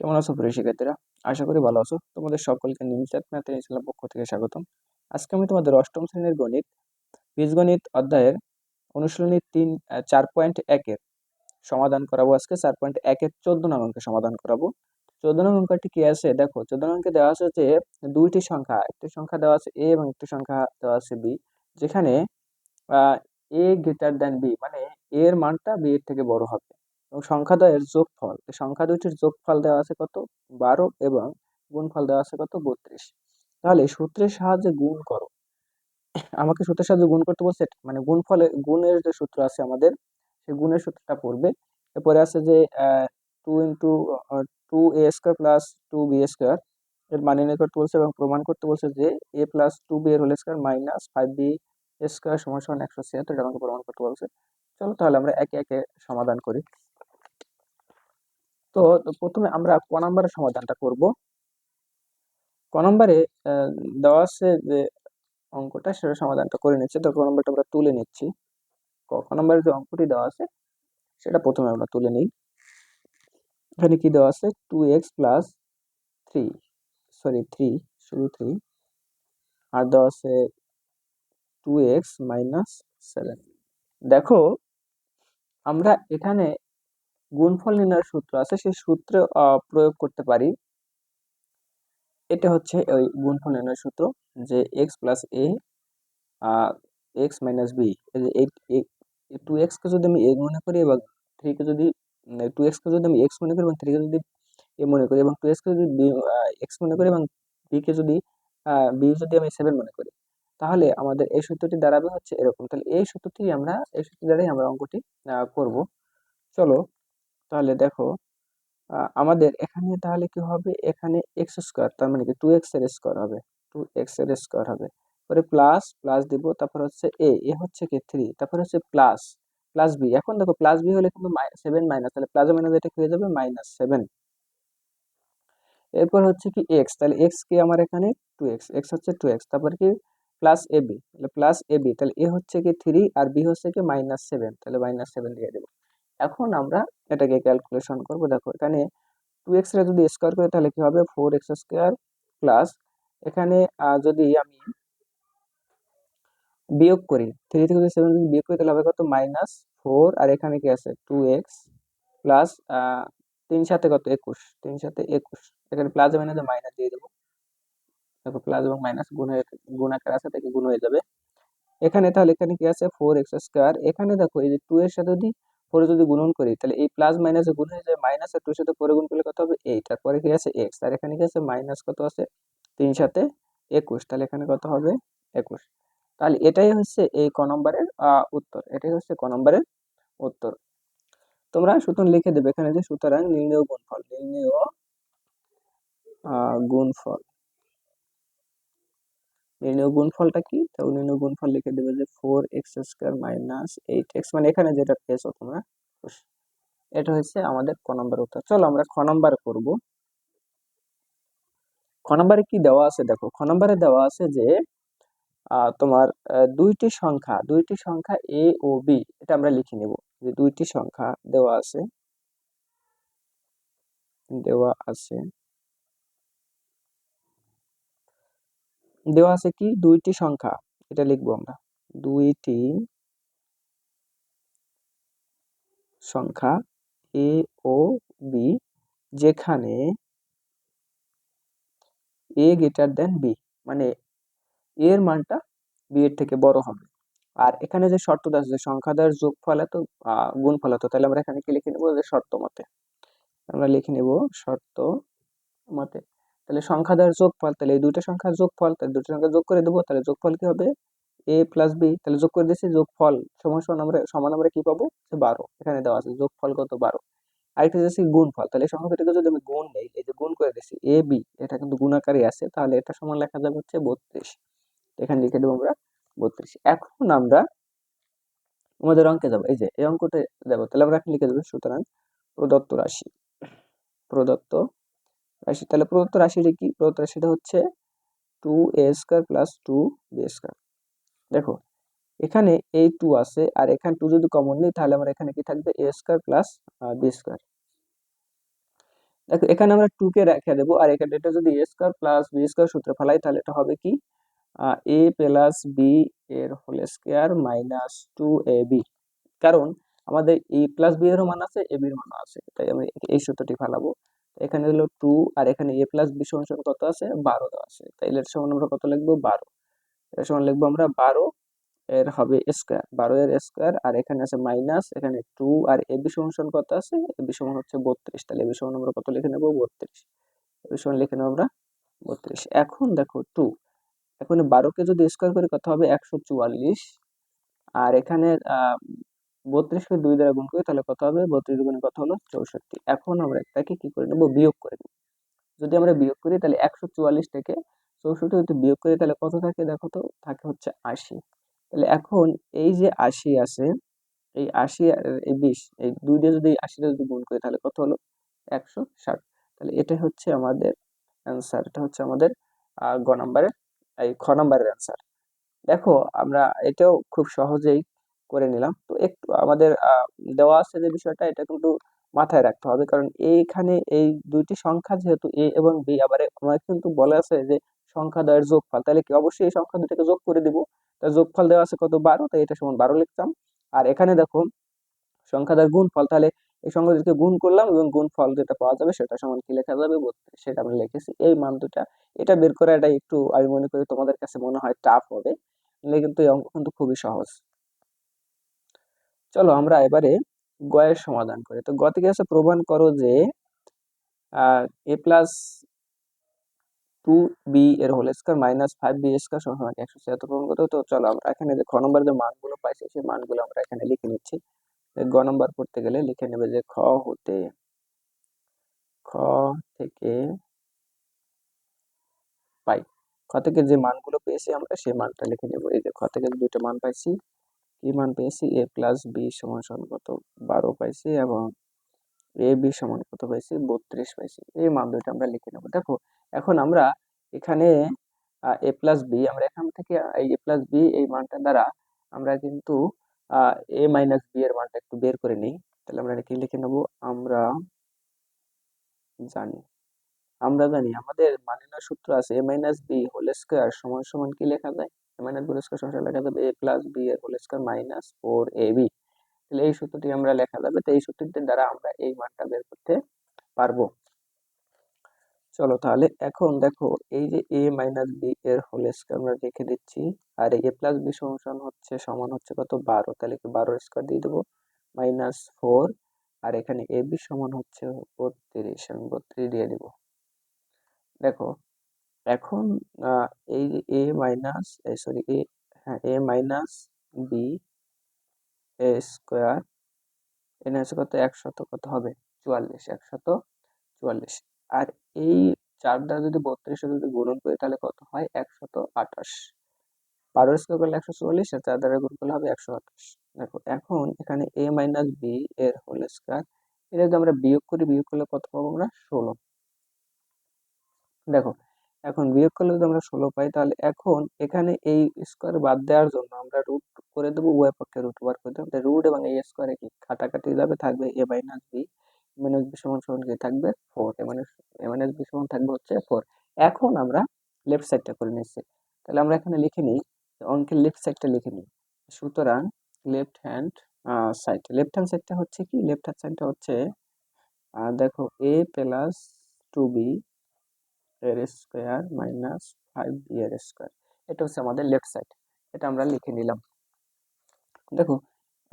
কেমন আছো প্রিয় শিক্ষার্থীরা আশা করি ভালো আছো। তোমাদের সকলকে নিমচাঁদ ম্যাথের ইসলাম পক্ষ থেকে স্বাগতম। আজকে আমি তোমাদের অষ্টম শ্রেণির গণিত বীজগণিত অধ্যায়ের অনুশীলনী তিন চার পয়েন্ট একের সমাধান করাবো আজকে। চার পয়েন্ট একের চোদ্দ নং অঙ্কের সমাধান করাবো। চোদ্দ নং অঙ্কটি কি আছে? দেখো, চোদ্দ নং অঙ্কে দেওয়া আছে যে দুইটি সংখ্যা, একটি সংখ্যা দেওয়া আছে এ এবং একটি সংখ্যা দেওয়া আছে বি যেখানে এ গ্রেটার দ্যান বি মানে এর মানটা বি এর থেকে বড় হবে। এবং সংখ্যা দ্বয়ের যোগফল। সংখ্যা দুইটির যোগফল দেওয়া আছে কত? বারো এবং গুণফল দেওয়া আছে কত? বত্রিশ। তাহলে সূত্রের সাহায্যে গুণ করো। আমাকে সূত্রের সাহায্যে গুণ করতে বলছে মানে গুণফলে, গুণের যে সূত্র আছে আমাদের, সেই গুণের সূত্রটা পড়বে। এরপরে আছে যে two into two A square plus two B square এর মানে নির্ণয় করতে বলছে এবং প্রমাণ করতে বলছে যে এ প্লাস টু বি এর whole square minus five B square সমান সমান একশো ছিয়াত্তর। এটা আমাকে প্রমাণ করতে বলছে। চলো তাহলে আমরা একে একে সমাধান করি। তো প্রথমে আমরা ক নম্বরের সমাধানটা করব। ক নম্বরে দেওয়া আছে যে অঙ্কটা, সেটা সমাধানটা করে নিচ্ছে। তো ক নম্বরটা আমরা তুলে নিচ্ছি। ক নম্বরের যে অঙ্কটি দেওয়া আছে, সেটা প্রথমে আমরা তুলে নিই। এখানে কি দেওয়া আছে? Two X plus three sorry three শুধু থ্রি আর দেওয়া আছে টু এক্স মাইনাস সেভেন দেখো, আমরা এখানে গুণফল নির্ণয়ের সূত্র আছে, সেই সূত্র প্রয়োগ করতে পারি। এটা হচ্ছে ওই গুণফল নির্ণয়ের সূত্র যে X plus A X minus B two এক্সকে যদি আমি এ মনে করি এবং থ্রিকে যদি টু এক্সকে যদি আমি এক্স মনে করি এবং থ্রিকে যদি এ মনে করি এবং টু এক্সকে যদি বি এক্স মনে করি এবং বিকে যদি বি যদি আমি সেভেন মনে করি, তাহলে আমাদের এই সূত্রটি দাঁড়াবে হচ্ছে এরকম। তাহলে এই সূত্রটি আমরা, এই সূত্র দ্বারাই আমরা অঙ্কটি করব। চলো তাহলে দেখো আমাদের এখানে তাহলে কি হবে? এখানে এক্স স্কোয়ার তার মানে কি? টু এক্সের স্কোয়ার হবে। টু এক্সের স্কোয়ার হবে। পরে প্লাস প্লাস দিব, তারপর হচ্ছে এ এ হচ্ছে কি? থ্রি তারপর হচ্ছে প্লাস প্লাস বি এখন দেখো প্লাস বি হলে কিন্তু সেভেন মাইনাস তাহলে প্লাস মাইনাস এটা হয়ে যাবে? মাইনাস সেভেন এরপর হচ্ছে কি এক্স তাহলে এক্স কি আমার এখানে? টু এক্স এক্স হচ্ছে টু এক্স তারপর কি? প্লাস এ বি তাহলে প্লাস এ বি তাহলে এ হচ্ছে কি থ্রি আর বি হচ্ছে কি মাইনাস সেভেন তাহলে মাইনাস সেভেন দিয়ে দেবো। এখন আমরা এটাকে ক্যালকুলেশন করব। দেখো, এখানে টু এক্সের যদি স্কোয়ার করি, তাহলে কি হবে? ফোর এক্স স্কোয়ার প্লাস এখানে যদি আমি বিয়োগ করি থ্রি থেকে যদি সেভেন যদি বিয়োগ করি, তাহলে হবে কত? মাইনাস ফোর আর এখানে কি আছে? টু এক্স প্লাস তিন সাথে কত? একুশ। তিন সাথে একুশ। এখানে প্লাস মাইনাসে মাইনাস দিয়ে দেবো। দেখো প্লাস এবং মাইনাস গুণ হয়ে, গুণ আকার আছে থেকে গুণ হয়ে যাবে? এখানে তাহলে এখানে কি আছে? ফোর এক্স স্কোয়ার এখানে দেখো, এই যে টু এর সাথে যদি ফোরে যদি গুণন করি, তাহলে এই প্লাস মাইনাসে গুণ হয়ে যায় মাইনাস আর টুর সাথে পরে গুণ করলে কত হবে? এইট তারপরে কি আছে? এক্স আর এখানে কি আছে? মাইনাস কত আছে? তিন সাথে একুশ, তাহলে এখানে কত হবে? একুশ। তাহলে এটাই হচ্ছে এই ক নম্বরের উত্তর। এটাই হচ্ছে ক নম্বরের উত্তর। তোমরা সুতরাং লিখে দেবে এখানে যে সুতরাং নির্ণয় গুণফল। নির্ণয় গুণফল। নির্ণয় গুণফলটা কি? তো নির্ণয় গুণফল লিখে দেবে যে four X square minus eight X মানে এখানে যেটা পেয়েছ তোমরা এটা হচ্ছে আমাদের ক নম্বর উত্তর। চলো আমরা খ নম্বর করব। খ নম্বরে কি দেওয়া আছে? দেখো, খ নম্বরে দেওয়া আছে যে তোমার দুইটি সংখ্যা দুইটি সংখ্যা এ ও বি, এটা আমরা লিখে নেব। যে দুইটি সংখ্যা দেওয়া আছে দেওয়া আছে দেওয়া আছে কি? দুইটি সংখ্যা। এটা লিখব আমরা। দুইটি সংখ্যা এ ও বি যেখানে এ গ্রেটার দেন বি মানে এর মানটা বি এর থেকে বড় হবে। আর এখানে যে শর্ত আছে, যে সংখ্যা দ্বয়ের যোগফল এত গুণফল এত, তাহলে আমরা এখানে কি লিখে নেব? যে শর্ত মতে। আমরা লিখে নেব শর্ত মতে। তাহলে সংখ্যা দ্বয়ের যোগফল, তাহলে এই দুইটা সংখ্যার যোগফল, তাহলে দুটো সংখ্যা যোগ করে দেবো, তাহলে যোগফল কি হবে? এ প্লাস বি তাহলে যোগ করে দিয়েছি, যোগফল সমান সমান আমরা সমান আমরা কি পাবো? বারো, এখানে দেওয়া আছে যোগফল কত? বারো। আরেকটা যাচ্ছে গুণফল, তাহলে এই সংখ্যাটাকে যদি আমি গুণ নেই, এই যে গুণ করে দিচ্ছি এ বি এটা কিন্তু গুণাকারী আছে, তাহলে এটা সমান লেখা যাবে হচ্ছে বত্রিশ। এখানে লিখে দেবো আমরা বত্রিশ। এখন আমরা আমাদের অঙ্কে যাব, এই যে এই অঙ্কটা যাব, তাহলে আমরা এখন লিখে দেবো সুতরাং প্রদত্ত রাশি। প্রদত্ত রাশি তাহলে প্রদত্ত রাশিটা কি? প্রদত্ত রাশিটা হচ্ছে two A square plus two B square দেখো, এখানে এই টু আছে, আর এখানে টু যদি কমন নেই, তাহলে আমার এখানে কি থাকবে? A square plus B square দেখো, এখানে আমরা টু কে রেখে দেবো, আর এখানে এটা যদি A square plus B square সূত্রে ফেলাই, তাহলে এটা হবে কি? এ প্লাস বি এর whole square minus two A B কারণ আমাদের এ প্লাস বি এরও মান আছে এ বির মান আছে, তাই আমি এই সূত্রটি ফেলাবো। এখানে হলো টু আর এখানে এ প্লাস বি সমান সমান কত আছে? বারো দেওয়া আছে। তাই এর সমান আমরা কত লিখব? বারো। এর সমান লিখব আমরা বারো। এর হবে স্কোয়ার বারো এর স্কোয়ার আর এখানে আছে মাইনাস এখানে টু আর এ বি সমান সমান কত আছে? এ বি সমান হচ্ছে বত্রিশ। তাহলে এ বি সমান আমরা কত লিখে নেব? বত্রিশ। এ বি সমান লিখে নেব আমরা বত্রিশ। এখন দেখো টু এখন বারোকে যদি স্কোয়ার করি কত হবে একশো চুয়াল্লিশ। আর এখানে বত্রিশকে দুই দ্বারা গুণ করি, তাহলে কত হবে? বত্রিশ গুণে কত হলো? চৌষট্টি। এখন আমরা এটাকে কি করে নেব? বিয়োগ করে নেব। যদি আমরা বিয়োগ করি, তাহলে একশো চুয়াল্লিশ থেকে চৌষট্টি যদি বিয়োগ করি, তাহলে কত থাকে? দেখো তো, থাকে হচ্ছে আশি। তাহলে এখন এই যে আশি আছে, এই আশি আর এই বিশ, এই দুই দিয়ে যদি আশিটা যদি গুণ করি, তাহলে কত হলো? একশো ষাট। তাহলে এটা হচ্ছে আমাদের অ্যান্সার এটা হচ্ছে আমাদের গ নাম্বারের এই খ নাম্বারের অ্যান্সার দেখো, আমরা এটাও খুব সহজেই করে নিলাম। তো একটু আমাদের দেওয়া আছে যে বিষয়টা, এটা কিন্তু মাথায় রাখতে হবে। কারণ এইখানে এই দুইটি সংখ্যা যেহেতু এ এবং বি, আবার আমার কিন্তু বলা আছে যে সংখ্যা দ্বয়ের যোগফল। তাহলে কি অবশ্যই এই সংখ্যা দুটাকে যোগ করে দিব? তাই যোগফল দেওয়া আছে কত? বারো, তাই এটা সমান বারো লিখতাম। আর এখানে দেখো, সংখ্যা দ্বয়ের গুণফল, তাহলে এই সংখ্যা দুটোকে গুণ করলাম এবং গুণফল যেটা পাওয়া যাবে সেটা সমান কি লেখা যাবে? সেটা আমি লিখেছি। এই মান দুটা এটা বের করা এটা একটু, আমি মনে করি তোমাদের কাছে মনে হয় টাফ হবে। কিন্তু এই অঙ্ক কিন্তু খুবই সহজ। চলো আমরা এবারে গয়ের সমাধান করি। তো গ থেকে আছে প্রমাণ করো যে এ প্লাস টু বি এর whole square minus five B square সমান একশো ছিয়াত্তর প্রমাণ করতে তো চলো আমরা এখানে যে খ নম্বর যে মানগুলো পাইছি, সেই মানগুলো আমরা এখানে লিখে নিচ্ছি। গ নম্বর পড়তে গেলে লিখে নেবে যে খ হতে, খ থেকে পাই। খ থেকে যে মানগুলো পেয়েছি আমরা, সেই মানটা লিখে নেব। এই যে খ থেকে দুইটা মান পাইছি কি মান পেয়েছি? এ প্লাস বি সমান সমান কত? বারো পাইছি এবং এ বি সমান কত পাইছি? বত্রিশ পাইছি। এই মান দুইটা আমরা লিখে নেব। দেখো, এখন আমরা এখানে এ প্লাস বি আমরা এখান থেকে, এই এ প্লাস বি এই মানটা দ্বারা আমরা কিন্তু এ মাইনাস বি এর মানটা একটু বের করে নিই। তাহলে আমরা কি লিখে নেব? আমরা জানি। আমরা জানি, আমাদের মানিনা সূত্র আছে A minus B whole square সমান সমান কি লেখা যায়? মাইনাস হোল স্কোয়ার সমান লেখা যাবে এ প্লাস বি এর whole square minus four A B তাহলে এই সূত্রটি আমরা লেখা যাবে, তো এই সূত্রটির দ্বারা আমরা এই মানটা বের করতে পারব। চলো তাহলে এখন দেখো, এই যে এ মাইনাস বি এর হোল স্কোয়ার আমরা রেখে দিচ্ছি, আর এ প্লাস বি সমান হচ্ছে সমান হচ্ছে কত? বারো। তাহলে কি বারো স্কোয়ার দিয়ে দেবো মাইনাস ফোর আর এখানে এ বি সমান হচ্ছে বত্রিশ, আমি বত্রিশ দিয়ে দিব। দেখো এখন এই এ মাইনাস সরি এ হ্যাঁ A minus B A square N হচ্ছে কত একশত কত হবে? চুয়াল্লিশ একশত চুয়াল্লিশ। আর এই চার দ্বারা যদি বত্রিশে যদি গুণন করি, তাহলে কত হয়? একশত আঠাশ। বারো স্কোয়ার করলে একশো চুয়াল্লিশ, আর চার দ্বারা গুণ করলে হবে একশো আঠাশ। দেখো, এখন এখানে এ মাইনাস বি এর হোল স্কোয়ার এটা যদি আমরা বিয়োগ করি, বিয়োগ করলে কত পাবো আমরা? ষোলো। দেখো এখন বিয়োগ করলে যদি আমরা ষোলো পাই, তাহলে এখন এখানে এই স্কোয়ার বাদ দেওয়ার জন্য আমরা রুট করে দেবো, উভয় পক্ষে রুট বার করে দেবো। রুট এবং এই স্কোয়ারে কি? কাটাকাটি যাবে, থাকবে A minus B minus B সমান সমান কি? থাকবে four A minus A minus B সমান থাকবে হচ্ছে ফোর এখন আমরা লেফট সাইডটা করে নিচ্ছি। তাহলে আমরা এখানে লিখে নিই, অঙ্কের লেফট সাইডটা লিখে নিই। সুতরাং left hand side left hand সাইডটা হচ্ছে কি? লেফট হ্যান্ড সাইডটা হচ্ছে দেখো এ প্লাস টু বি এর স্কোয়ার মাইনাস ফাইভ বি এর স্কোয়ার এটা হচ্ছে আমাদের লেফট সাইড এটা আমরা লিখে নিলাম। দেখো,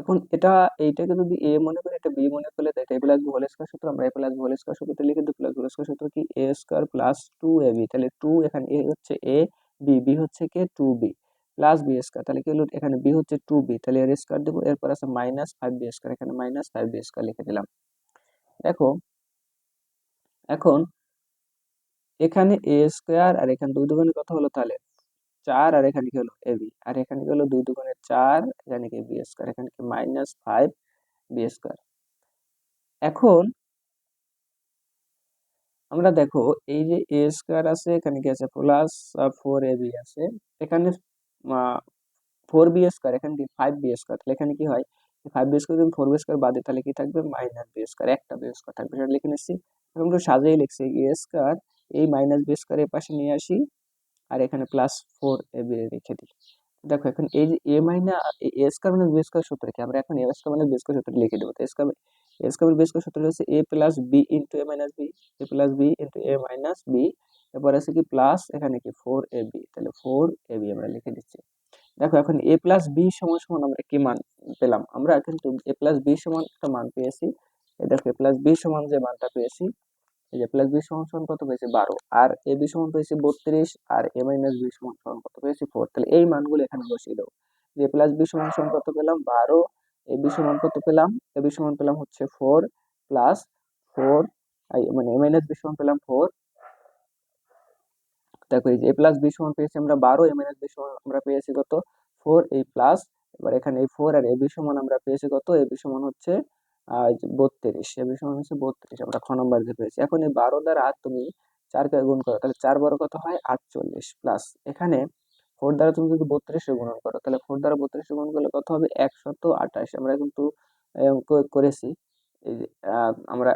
এখন এটা, এইটাকে যদি এ মনে করি, এটা বি মনে করলে, এটা এ প্লাস বি স্কোয়ার সূত্র, আমরা A plus B whole square সূত্রটা লিখে দিই প্লাস হোল স্কোয়ার সূত্র কি? A square plus two A B তাহলে টু এখানে এ হচ্ছে এ বি বি হচ্ছে কে? Two B plus B square তাহলে কি হলো? এখানে বি হচ্ছে টু বি তাহলে এর স্কোয়ার দেবো, এরপর আছে মাইনাস ফাইভ বি স্কোয়ার এখানে মাইনাস ফাইভ বি স্কোয়ার লিখে দিলাম। দেখো, এখন এখানে এ স্কোয়ার আর এখানে দুই দুগুণের কথা হলো তাহলে? চার আর এখানে কি হলো? এ বি আর এখানে কি হলো? দুই দুগুণের চার, এখানে কি বি স্কোয়ার এখানে কি মাইনাস ফাইভ বি স্কোয়ার এখন আমরা দেখো, এই যে এ স্কোয়ার আছে, এখানে কি আছে? প্লাস ফোর এ বি আছে। এখানে ফোর বি স্কোয়ার এখানে কি ফাইভ বি স্কোয়ার তাহলে এখানে কি হয়? Five B square four B square বাদে, তাহলে কি থাকবে? মাইনাস বি স্কোয়ার একটা বি স্কোয়ার থাকবে। সেটা লিখে নিচ্ছি। এখন সাজিয়ে লিখছি এ স্কোয়ার এই মাইনাস বি স্কোয়ার এর পাশে নিয়ে আসি। আর এখানে প্লাস ফোর এ বি রেখে দিই। দেখো এখন এই যে A minus A square minus B square সূত্র কি? আমরা এখন A square minus B square সূত্র লিখে দেবো। তো square A square B square সূত্র হচ্ছে A plus B into A minus B A plus B into A minus B এরপর আছে কি প্লাস এখানে কি ফোর এ বি তাহলে ফোর এ বি আমরা লিখে দিচ্ছি। দেখো এখন এ প্লাস বি সমান সমান আমরা কি মান পেলাম? আমরা কিন্তু এ প্লাস বি সমান একটা মান পেয়েছি। দেখো এ প্লাস বি সমান যে মানটা পেয়েছি এই যে প্লাস বি সমান সমান কত পেয়েছি বারো আর এ বি সমান পেয়েছি বত্রিশ আর এ মাইনাস বি সমান সমান কত পেয়েছি ফোর তাহলে এই মানগুলো এখানে বসিয়ে দেবো যে প্লাস বি সমান সমান কত পেলাম বারো এ বি সমান কত পেলাম এ বি সমান পেলাম হচ্ছে ফোর প্লাস ফোর মানে এ মাইনাস বি সমান পেলাম ফোর দেখো এই যে এ প্লাস বি সমান পেয়েছি আমরা বারো এ মাইনাস বি সমান আমরা পেয়েছি কত ফোর এই প্লাস এবার এখানে এই ফোর আর এ বি সমান আমরা পেয়েছি কত এ বি সমান হচ্ছে বত্রিশ, এ বি সমান হচ্ছে বত্রিশ, আমরা খ নম্বর দিয়ে পেয়েছি। এখন এই বারো দ্বারা তুমি চারকে গুণ করো, তাহলে চার বারো কত হয়? আটচল্লিশ প্লাস এখানে ফোর দ্বারা তুমি যদি বত্রিশে গুণ করো, তাহলে ফোর দ্বারা বত্রিশে গুণ করলে কত হবে? একশত আঠাশ। আমরা কিন্তু করেছি। এই আমরা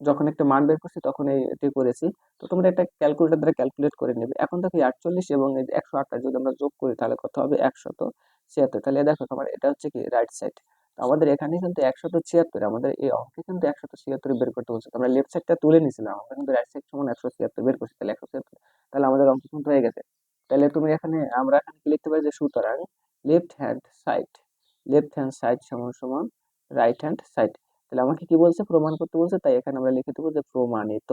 যখন একটা মান বের করছি তখন এটি করেছি। তো তোমরা এটা ক্যালকুলেটর দ্বারা ক্যালকুলেট করে নেবে। এখন দেখো আটচল্লিশ এবং একশো আটটা যদি আমরা যোগ করি, তাহলে কত হবে? একশত ছিয়াত্তর। তাহলে দেখো তোমার এটা হচ্ছে কি? রাইট সাইড আমাদের এখানে কিন্তু একশত ছিয়াত্তর, আমাদের এই অঙ্কে কিন্তু একশত ছিয়াত্তর বের করতে বলছে। আমরা লেফট সাইডটা তুলে নিয়েছিলাম আমরা কিন্তু রাইট সাইড সমান একশো ছিয়াত্তর বের করছি, তাহলে একশো ছিয়াত্তর, তাহলে আমাদের অঙ্ক কিন্তু হয়ে গেছে। তাহলে তুমি এখানে, আমরা এখানে কি লিখতে পারি যে সুতরাং left hand side left hand side সমান সমান রাইট হ্যান্ড সাইড তাহলে আমাকে কি বলছে? প্রমাণ করতে বলছে, তাই এখানে আমরা লিখে দেবো যে প্রমাণিত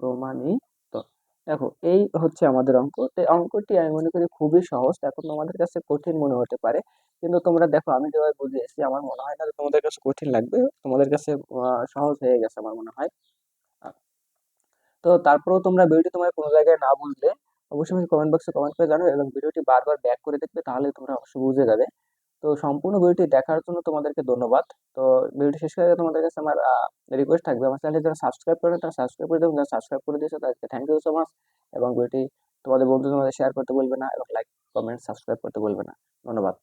প্রমাণিত দেখো, এই হচ্ছে আমাদের অঙ্ক। তো অঙ্কটি আমি মনে করি খুবই সহজ। এখন তোমাদের কাছে কঠিন মনে হতে পারে। কিন্তু তোমরা দেখো, আমি যেভাবে বুঝিয়েছি, আমার মনে হয় না যে তোমাদের কাছে কঠিন লাগবে। তোমাদের কাছে সহজ হয়ে গেছে আমার মনে হয়। তো তারপরেও তোমরা ভিডিওটি তোমার কোনো জায়গায় না বুঝলে, অবশ্যই কমেন্ট বক্সে কমেন্ট করে জানো এবং ভিডিওটি বারবার ব্যাক করে দেখবে, তাহলে তোমরা অবশ্যই বুঝে যাবে। তো সম্পূর্ণ ভিডিওটি দেখার জন্য তোমাদেরকে ধন্যবাদ। তো ভিডিওটি শেষ করে তোমাদের কাছে আমার রিকোয়েস্ট থাকবে। আমার চ্যানেলে যারা সাবস্ক্রাইব করে তারা সাবস্ক্রাইব করে দেবেন যারা সাবস্ক্রাইব করে দিয়েছে তাদেরকে থ্যাংক ইউ সো মাচ এবং ভিডিওটি তোমাদের বন্ধু তোমাদের শেয়ার করতে বলবে না এবং লাইক কমেন্ট সাবস্ক্রাইব করতে বলবে না। ধন্যবাদ।